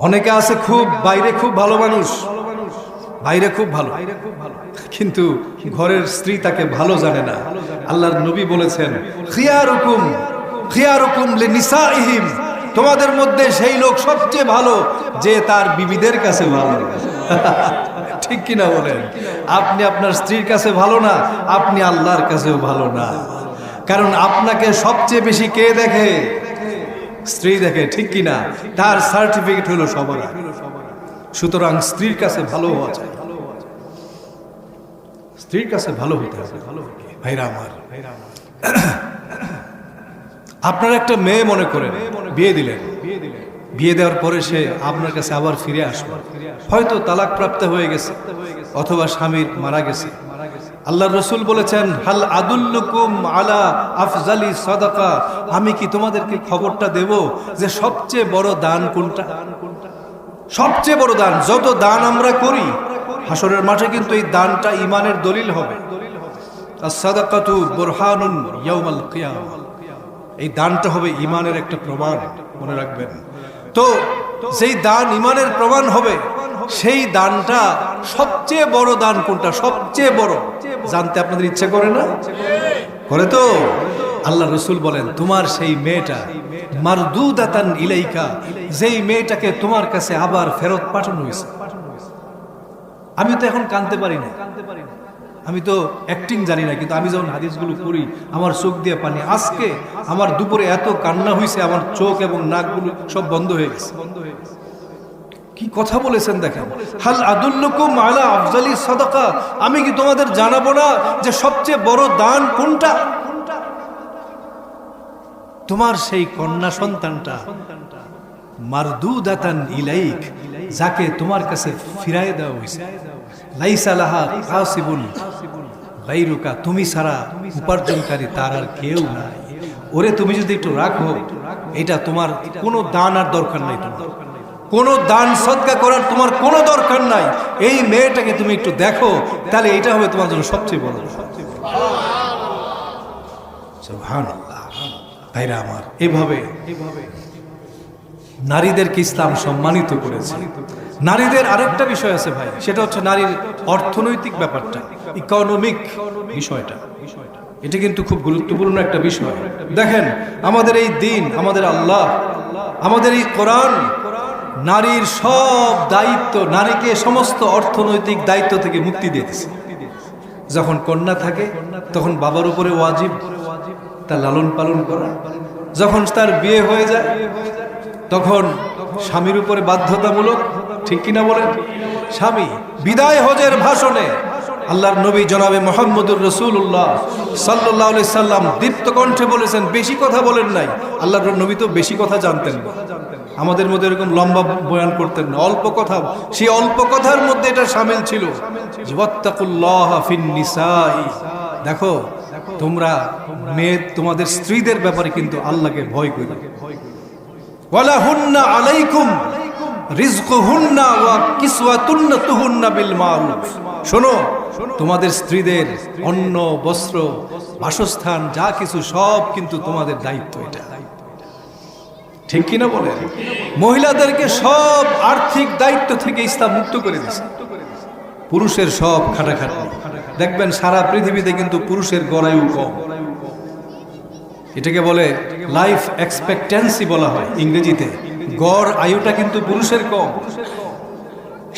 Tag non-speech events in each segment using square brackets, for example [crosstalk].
অনেকে আছে খুব বাইরে খুব ভালো মানুষ, বাইরে খুব ভালো। কিন্তু ঘরের স্ত্রী তাকে ভালো জানে না। আল্লাহর নবী বলেছেন, খিয়ারুকুম লিনিসাইহিম। তোমাদের মধ্যে সেই লোক সবচেয়ে ভালো যে তার বিবিদের কাছে ভালো। [laughs] ঠিক কিনা বলেন? আপনি আপনার স্ত্রীর কাছে ভালো না, আপনি আল্লাহর কাছেও ভালো না। কারণ আপনাকে সবচেয়ে বেশি কে দেখে? স্ত্রী দেখে ঠিক কিনা, তার সার্টিফিকেট হলো সবার সুতরাং স্ত্রীর কাছে ভালো হওয়া চাই। স্ত্রীর কাছে ভালো হতে হবে। ভাইরা আমার, আপনার একটা মেয়ে মনে করেন, বিয়ে দিলেন। বিয়ে দেওয়ার পরে সে আপনার কাছে আবার ফিরে আসবে হয়তো তালাক প্রাপ্ত হয়ে গেছে, অথবা স্বামীর মারা গেছে। আল্লাহ রসুল বলেছেন, হাল আদুল্লুকুম আলা আফজালি সাদাকা? আমি কি তোমাদেরকে খবরটা দেব যে সবচেয়ে বড় দান কোনটা? সবচেয়ে বড় দান, যত দান আমরা করি হাসরের মাঠে কিন্তু এই দানটা ইমানের দলিল হবে। এই দানটা হবে ইমানের একটা প্রমাণ, মনে রাখবেন। তো সেই দান ইমানের প্রমাণ হবে সেই দানটা সবচেয়ে বড় দান কোনটা? সবচেয়ে বড়। জানতে আপনাদের ইচ্ছে করে না? করে তো? আল্লাহ রসুল বলেন, তোমার সেই মেয়েটা মারদুদাতান ইলাইকা, যেই মেয়েটাকে তোমার কাছে আবার ফেরত পাঠানো হয়েছে। আমি তো এখন কানতে পারি না। আমি তো অ্যাক্টিং জানি না, কিন্তু আমি যখন হাদিসগুলো করি আমার চোখ দিয়ে পানি। আজকে আমার দুপুরে এত কান্না হয়েছে, আমার চোখ এবং নাকগুলো সব বন্ধ হয়ে গেছে বন্ধ হয়ে গেছে। কি কথা বলেছেন দেখেন? হাল আদুল্লকুম আলা আফজালি সাদাকা। আমি কি তোমাদের জানাব না যে সবচেয়ে বড় দান কোনটা? তোমার সেই কন্যা সন্তানটা মারদুদাতান ইলাইক, যাকে তোমার কাছে ফিরায় দেওয়া হয়েছে। লাইসা লাহা কাসিবুন গাইরুকা তুমি ছাড়া উপার্জনকারী তার আর কেউ নাই। ওরে তুমি যদি একটু রাখো, এটা তোমার কোনো দান আর দরকার নাই তোমার। কোনো দান সৎকা করার তোমার কোনো দরকার নাই। এই মেয়েটাকে তুমি একটু দেখো, তাহলে এটা হবে তোমার জন্য সবচেয়ে বড় ভাইরা আমার, এভাবে নারীদেরকে ইসলাম সম্মানিত করেছে। নারীদের আরেকটা বিষয় আছে ভাই, সেটা হচ্ছে নারীর অর্থনৈতিক ব্যাপারটা, ইকোনমিক বিষয়টা। এটা কিন্তু খুব গুরুত্বপূর্ণ একটা বিষয়। দেখেন, আমাদের এই দিন, আমাদের আল্লাহ, আমাদের এই কোরআন নারীর সব দায়িত্ব, নারীকে সমস্ত অর্থনৈতিক দায়িত্ব থেকে মুক্তি দিয়ে দিছে। যখন কন্যা থাকে, তখন বাবার উপরে ওয়াজিব, তার লালন পালন করা। যখন তার বিয়ে হয়ে যায়, তখন স্বামীর উপরে বাধ্যতামূলক, ঠিক কিনা বলেন? স্বামী, বিদায় হজের ভাষণে আল্লাহর নবী জনাবে মোহাম্মদুর রসুল্লাহ সাল্লাহ সাল্লাম দীপ্ত কণ্ঠে বলেছেন, বেশি কথা বলেন নাই। আল্লাহর নবী তো বেশি কথা জানতেন না। আমাদের মধ্যে এরকম লম্বা বয়ান করতেন না। অল্প কথা। সেই অল্প কথার মধ্যে এটা সামিল ছিল। দেখো, তোমরা মেয়ে, তোমাদের স্ত্রীদের ব্যাপারে কিন্তু আল্লাহকে ভয় করে আলাইকুম শোনো, তোমাদের স্ত্রীদের অন্ন, বস্ত্র, বাসস্থান, যা কিছু সব কিন্তু তোমাদের দায়িত্ব এটা। ঠিক কিনা বলে মহিলাদেরকে সব আর্থিক দায়িত্ব থেকে ইসলাম মুক্ত করে দিছে। পুরুষের সব খাটাখাটি দেখবেন সারা পৃথিবীতে কিন্তু পুরুষের গড়ায়ু কম। এটাকে বলে লাইফ এক্সপেক্টেন্সি বলা হয় ইংরেজিতে। গড় আয়ুটা কিন্তু পুরুষের কম।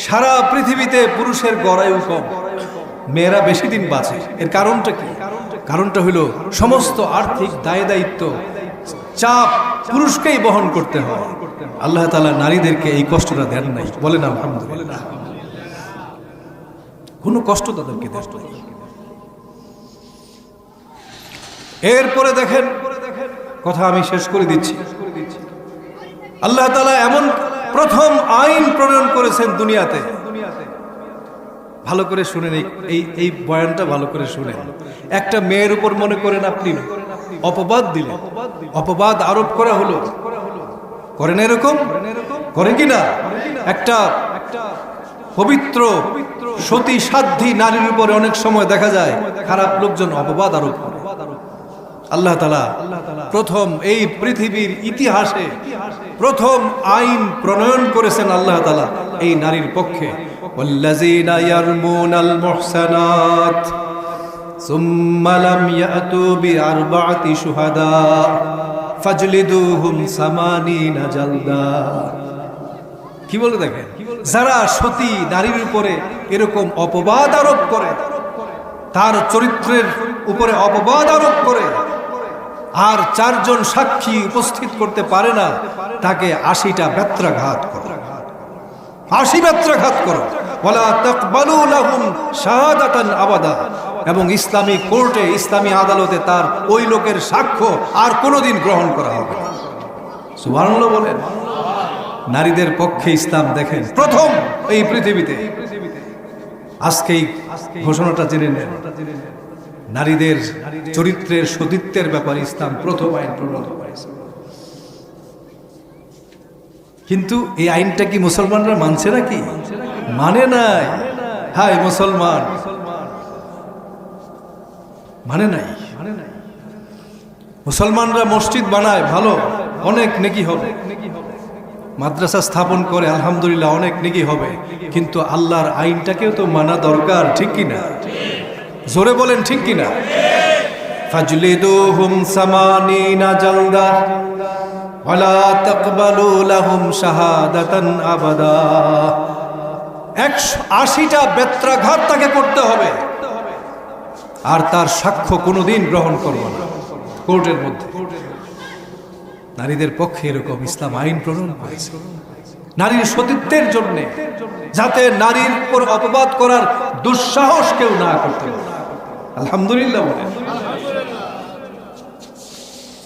সারা পৃথিবীতে পুরুষের গড় আয়ু কম। মেয়েরা বেশি দিন বাঁচে। এর কারণটা কি? কারণটা হলো সমস্ত আর্থিক দায় দায়িত্ব চাপ পুরুষকেই বহন করতে হয়। আল্লাহ তালা নারীদেরকে এই কষ্টটা দেন নাই। বলেন আলহামদুলিল্লাহ। কোনো কষ্ট তাদেরকে দেন এরপরে দেখেন, কথা আমি শেষ করে দিচ্ছি। আল্লাহ তালা এমন প্রথম আইন প্রণয়ন করেছেন দুনিয়াতে। ভালো করে শুনেন এই- এই বয়ানটা ভালো করে শুনেন। একটা মেয়ের উপর মনে করেন আপনি অপবাদ দিলেন। অপবাদ আরোপ করা হলো। করেন এরকম? করেন কি না? একটা পবিত্র, সতী, সাধ্যী নারীর উপরে অনেক সময় দেখা যায় খারাপ লোকজন অপবাদ আরোপ করে। আল্লাহ তালা প্রথম এই পৃথিবীর ইতিহাসে প্রথম আইন প্রণয়ন করেছেন আল্লাহ তালা এই নারীর পক্ষে। والذين يرمون المحسنات ثم لم يأتوا بأربعة شهداء فاجلدوهم ثمانين جلدا কি বলে দেখেন যারা সতী নারীর উপরে এরকম অপবাদ আরোপ করে তার চরিত্রের উপরে অপবাদ আরোপ করে আর চারজন সাক্ষী উপস্থিত করতে পারে না তাকে আশিটা ব্যত্রাঘাত করো আশি ব্যত্রাঘাত করো। ওয়ালা তাকবালু লাহুম এবং ইসলামী কোর্টে, ইসলামী আদালতে তার ওই লোকের সাক্ষ্য আর কোনোদিন গ্রহণ করা হবে না। বলেন, নারীদের পক্ষে ইসলাম দেখেন, প্রথম এই পৃথিবীতে। আজকেই ঘোষণাটা জেনে নেন, নারীদের চরিত্রের সতীত্বের ব্যাপারে ইসলাম প্রথম আইন প্রণয়ন করেছে। কিন্তু এই আইনটা কি মুসলমানরা মানছে নাকি? মানে নাই। হাই, মুসলমান। মানে নাই। মুসলমানরা মসজিদ বানায়, ভালো। অনেক নেকি হবে। মাদ্রাসা স্থাপন করে, আলহামদুলিল্লাহ, অনেক নেকি হবে। কিন্তু আল্লাহর আইনটাকেও তো মানা দরকার, ঠিক কিনা জোরে বলেন, ঠিক কিনা ফাজলিদুহুম সামানিনা জালদা। তাকবালু লাহুম শাহাদাতান আবাদা। একশো আশিটা বেত্রাঘাত তাকে করতে হবে। আর তার সাক্ষ্য কোনোদিন গ্রহণ করব না। কোর্টের মধ্যে। নারীদের পক্ষে এরকম ইসলাম আইন প্রণয়ন করেছে। নারীর সতীত্বের জন্য, যাতে নারীর উপর অপবাদ করার দুঃসাহস কেউ না করতে আলহামদুলিল্লাহ বলেন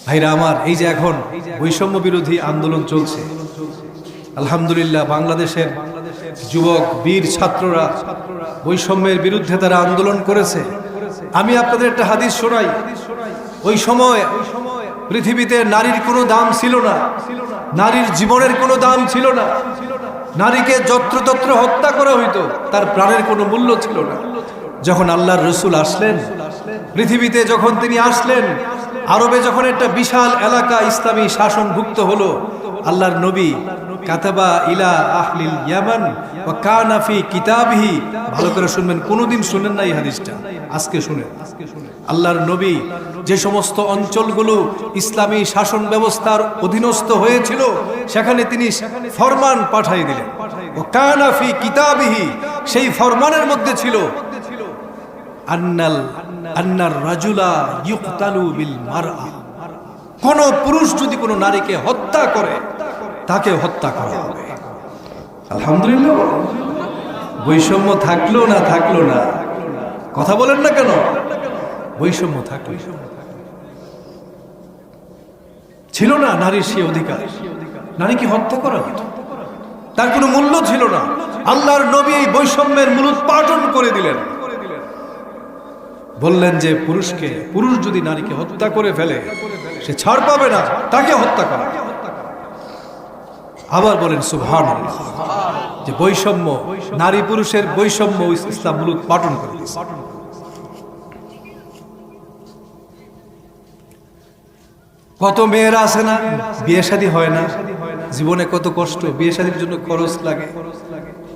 ভাইরা আমার, এই যে এখন বৈষম্য বিরোধী আন্দোলন চলছে। আলহামদুলিল্লাহ বাংলাদেশের যুবক, বীর ছাত্ররা বৈষম্যের বিরুদ্ধে তারা আন্দোলন করেছে। আমি আপনাদের একটা হাদিস শোনাই। ওই সময় পৃথিবীতে নারীর কোনো দাম ছিল না। নারীর জীবনের কোনো দাম ছিল না। নারীকে যত্রতত্র হত্যা করা হইতো, তার প্রাণের কোনো মূল্য ছিল না। যখন আল্লাহর রসুল আসলেন, পৃথিবীতে যখন তিনি আসলেন আরবে যখন একটা বিশাল এলাকা ইসলামী শাসনভুক্ত হলো, আল্লাহর নবী কাতাবা ইলা আহলিল ইয়ামান ওয়া কানা ফি কিতাবিহি। ভালো করে শুনবেন, কোনোদিন শুনেন না এই হাদিসটা। আজকে শুনেন। আল্লাহর নবী যে সমস্ত অঞ্চলগুলো ইসলামী শাসন ব্যবস্থার অধীনস্থ হয়েছিল, সেখানে তিনি ফরমান পাঠাই দিলেন। ও কানা ফি কিতাবিহি, সেই ফরমানের মধ্যে ছিল, আন্নাল কোন পুরুষ যদি কোনো নারীকে হত্যা করে, তাকে হত্যা করা হবে। আলহামদুলিল্লাহ। বৈষম্য থাকল না থাকল না। কথা বলেন না কেন? বৈষম্য থাকল। ছিল না নারীর সে অধিকার। নারীকে হত্যা করা হতো। তার কোনো মূল্য ছিল না। আল্লাহর নবী এই বৈষম্যের মূলোৎপাটন করে দিলেন। বললেন যে, পুরুষকে, পুরুষ যদি নারীকে হত্যা করে ফেলে, সে ছাড় পাবে না, তাকে হত্যা করা। আবার বলেন সুভান যে, বৈষম্য, নারী পুরুষের বৈষম্য ইসলাম মূল পাঠন করে কত মেয়েরা আছে না? বিয়ে শাদী হয় না। জীবনে কত কষ্ট, বিয়ে শাদীর জন্য খরচ লাগে।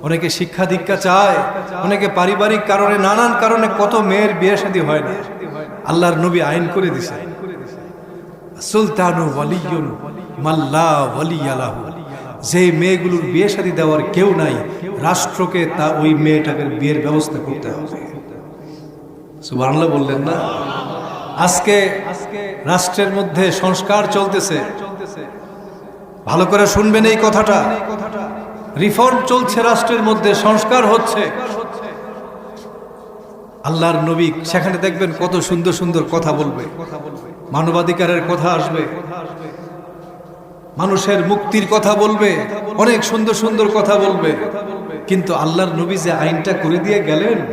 অনেকে শিক্ষা দীক্ষা চায়, অনেকে পারিবারিক কারণে, নানান কারণে কত মেয়ের বিয়ে শাদী হয় না। আল্লাহর নবী আইন করে দিছে। সুলতানু ওয়ালিয়ুন মাল্লা ওয়ালিয়ালাহু যে মেয়েগুলোর বিয়ে শাদী দেওয়ার কেউ নাই, রাষ্ট্রকে তা ওই মেয়েটাকে বিয়ের ব্যবস্থা করতে হবে। সুবহানাল্লাহ বললেন না? আজকে রাষ্ট্রের মধ্যে সংস্কার চলতেছে। ভালো করে শুনবেন এই কথাটা। রিফর্ম চলছে রাষ্ট্রের মধ্যে, সংস্কার হচ্ছে। আল্লাহর নবী সেখানে দেখবেন কত সুন্দর সুন্দর কথা বলবে। মানবাধিকারের কথা আসবে। মানুষের মুক্তির কথা বলবে। অনেক সুন্দর সুন্দর কথা বলবে। কিন্তু আল্লাহর নবী যে আইনটা করে দিয়ে গেলেন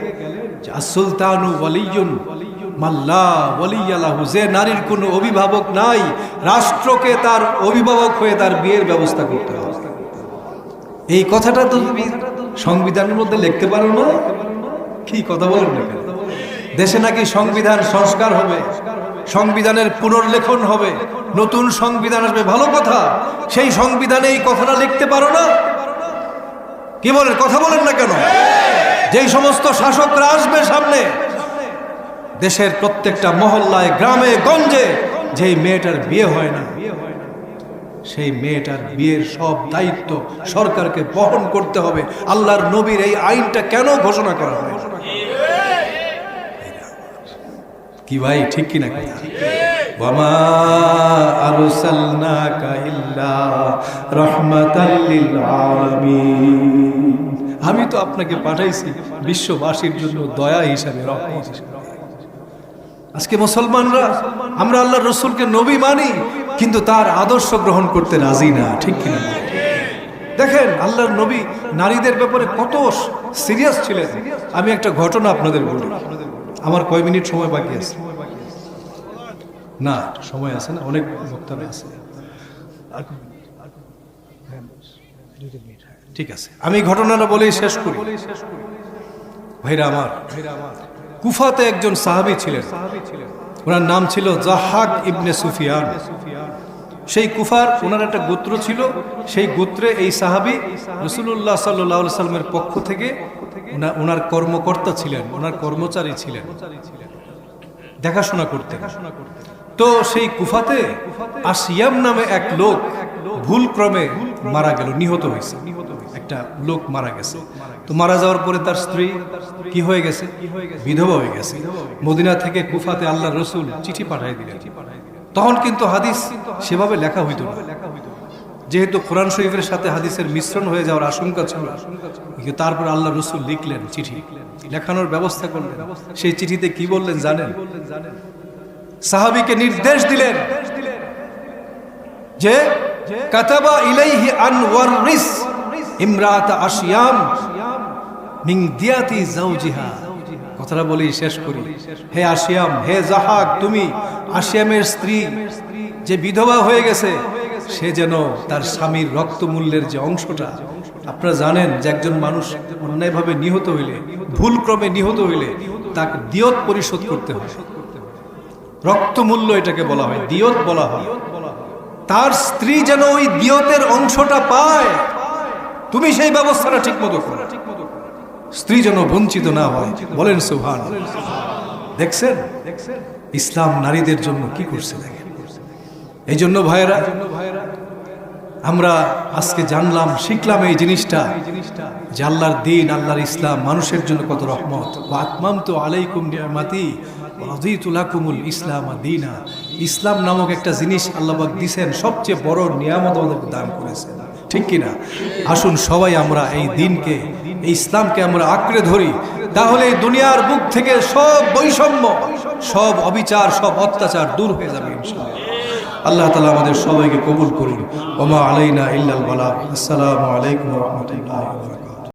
নারীর কোনো অভিভাবক নাই, রাষ্ট্রকে তার অভিভাবক হয়ে তার বিয়ের ব্যবস্থা করতে হবে। এই কথাটা তো তুমি সংবিধানের মধ্যে লিখতে পারো না? কি কথা বলেন না দেশে নাকি সংবিধান সংস্কার হবে, সংবিধানের পুনর্লেখন হবে, নতুন সংবিধান আসবে, ভালো কথা। সেই সংবিধানে এই কথাটা লিখতে পারো না? কি বলেন, কথা বলেন না কেন? যেই সমস্ত শাসকরা আসবে সামনে, দেশের প্রত্যেকটা মহল্লায়, গ্রামে, গঞ্জে, যেই মেয়েটার বিয়ে হয় না সেই মেয়েটার বিয়ের সব দায়িত্ব সরকারকে বহন করতে হবে। আল্লাহর নবীর এই আইনটা কেন ঘোষণা করা হয়? কি ভাই, ঠিক কিনা আমি তো আপনাকে পাঠাইছি বিশ্ববাসীর জন্য দয়া হিসাবে হিসাবে। আজকে মুসলমানরা, আমরা আল্লাহ রসুলকে নবী মানি কিন্তু তার আদর্শ গ্রহণ করতে রাজি না, ঠিক কিনা? দেখেন, আল্লাহর নবী নারীদের ব্যাপারে কত সিরিয়াস ছিলেন। আমি একটা ঘটনা আপনাদের বলি। আমার কয় মিনিট সময় বাকি আছে? না, সময় আছে না, অনেক বক্তব্য আছে। ঠিক আছে, আমি ঘটনাটা বলেই শেষ করি। ভাইরা আমার, কুফাতে একজন সাহাবি ছিলেন। ওনার নাম ছিল জাহাক ইবনে সুফিয়ান। সেই কুফার ওনার একটা গোত্র ছিল, সেই গোত্রে এই সাহাবি রসুল্লাহ সাল্লাহ সাল্লামের পক্ষ থেকে ওনার কর্মকর্তা ছিলেন, ওনার কর্মচারী ছিলেন। দেখাশোনা করতেন। তো সেই কুফাতে আসিয়াম নামে এক লোক ভুল ক্রমে মারা গেল, নিহত হয়েছে। একটা লোক মারা গেছে। তো মারা যাওয়ার পরে তার স্ত্রী কি হয়ে গেছে? বিধবা হয়ে গেছে। মদিনা থেকে কুফাতে আল্লাহ রসুল চিঠি পাঠাই দিলেন। তখন কিন্তু হাদিস সেভাবে লেখা হইতো না। যেহেতু কোরআন শরীফের সাথে হাদিসের মিশ্রণ হয়ে যাওয়ার আশঙ্কা ছিল তারপর আল্লাহ রসুল লিখলেন চিঠি। লেখানোর ব্যবস্থা করলেন। সেই চিঠিতে কি বললেন জানেন? সাহাবিকে নির্দেশ দিলেন যে, কাতাবা ইলাইহি ইমরাত আশিয়াম কথাটা বলি শেষ করি। হে আশিয়াম হে জাহাক, তুমি আশিয়ামের স্ত্রী যে বিধবা হয়ে গেছে, সে যেন তার স্বামীর রক্তমূল্যের যে অংশটা, আপনারা জানেন যে একজন মানুষ অন্যায়ভাবে নিহত হইলে ভুল ক্রমে নিহত হইলে তাকে দিয়ত পরিশোধ করতে হয়। রক্তমূল্য এটাকে বলা হয়, দিয়ত বলা হয়। তার স্ত্রী যেন ওই দিয়তের অংশটা পায়, তুমি সেই ব্যবস্থাটা ঠিক মতো করো। স্ত্রী যেন বঞ্চিত না হয়। বলেন সুহান দেখছেন? ইসলাম নারীদের জন্য কি করছে দেখেন। এই জন্য ভাইয়েরা, আমরা আজকে জানলাম, শিখলাম এই জিনিসটা যে আল্লাহর দিন, আল্লাহর ইসলাম মানুষের জন্য কত রহমত। আত্মাম তো আলাইকুম নিয়ামাতি রাদিতুলাকুমুল ইসলাম দিনা। ইসলাম নামক একটা জিনিস আল্লাহবাক দিছেন, সবচেয়ে বড় নিয়ামত দান করেছেন। ঠিক কিনা? আসুন সবাই আমরা এই দিনকে ইসলামকে আমরা আঁকড়ে ধরি, তাহলে দুনিয়ার বুক থেকে সব বৈষম্য, সব অবিচার, সব অত্যাচার দূর হয়ে যাবে আল্লাহ তালা আমাদের সবাইকে কবুল করুন। ওমা আলাইনা ইল্লাল বালা। আসসালামু আলাইকুম রহমতুল্লাহ